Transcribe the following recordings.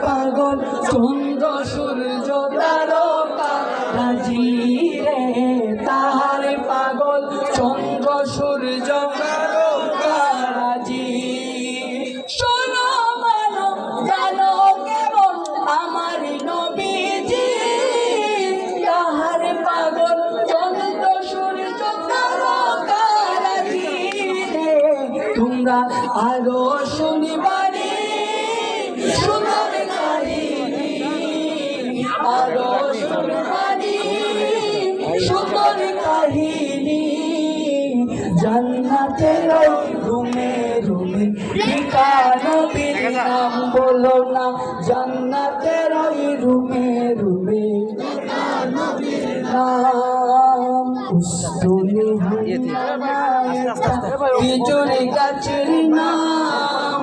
পাগল, চন্দ্র, সূর্য, তারকা, রাজি রে তাহার পাগল, চন্দ্র, সূর্য, তারকা, রাজি। শোনো নবীজি পাগল সূর্য আরও সুন্দর কাহিনী আরও শুনিবারে সুন্দর কাহিনী। জান্নাতের রুমে রুমে নবীর নাম বলো না। জান্নাতের ওই রুমে রুমে নাম উস্তুনি বিজুলি গাছের নাম।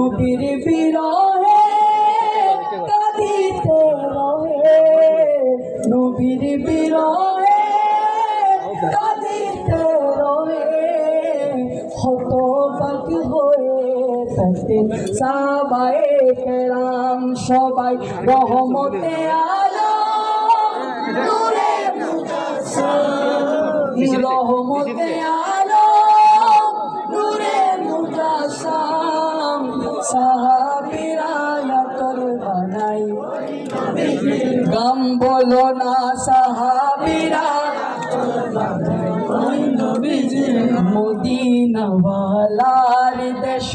নবীর বিরহে কাঁদিতে রহে। নবীর বিরহে কাঁদিতে রহে। হত বাকি হয়ে থাকতেন সবাই কেরাম সবাই রহমতে আলম নূরে রহমতে আলম নূরে মুজাসসাম সাহাবীরা বানাই। গাম বলো না, সাহাবীরা। মদিনাওয়ালার দেশ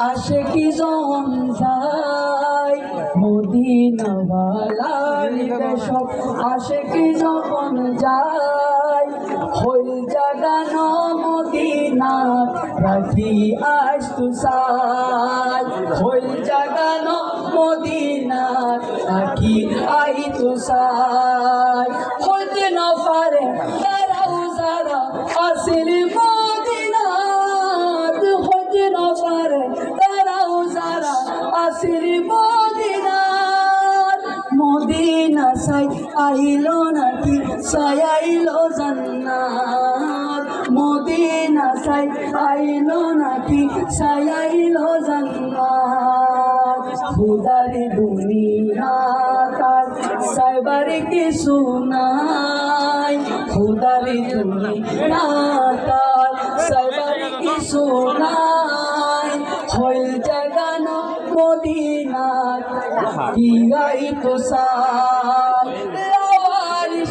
আসে কি জন যায় মদিনাওয়ালার দেশ আসে কি যখন যায় হই জাগানো মদিনা রাখি আজ তু সাই হই জাগানো মদিনা রাখি আই তু সাই হইতে না পারে তারাও যারা আসিল মদিনাত হইতে না পারে তারাও যারা আসিল মদিনাত মদিনা সাই আইলো নাকি, সাই আইলো জান্নাত। মদিনা সাই আইলো নাকি? সাই আইলো জান্নাত খুদার দুনিয়া তার সাইবার কিছু নাই। খুদার দুনিয়া তার সাইবার কিছু নাই। হইল জাগানো মদিনাত কি গাই তো সাই লাওয়ারিস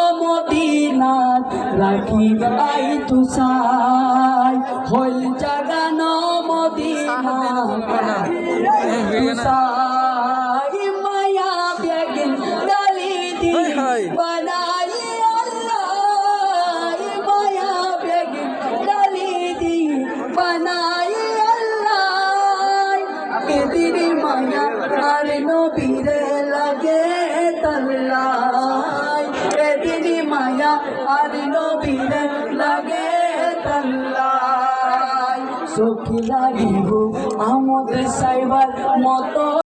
মদিনাত রাখি আই তুসাই হইল জাগানো মদিনাত তুসাই মায়া বেগিন গালি দি। বানাই আল্লাহ মায়া বেগিন গালি দি। বানাই আল্লাহ এদিন মায়া আর নবীরে সখী লাগিব আমাদের সাইবার মতো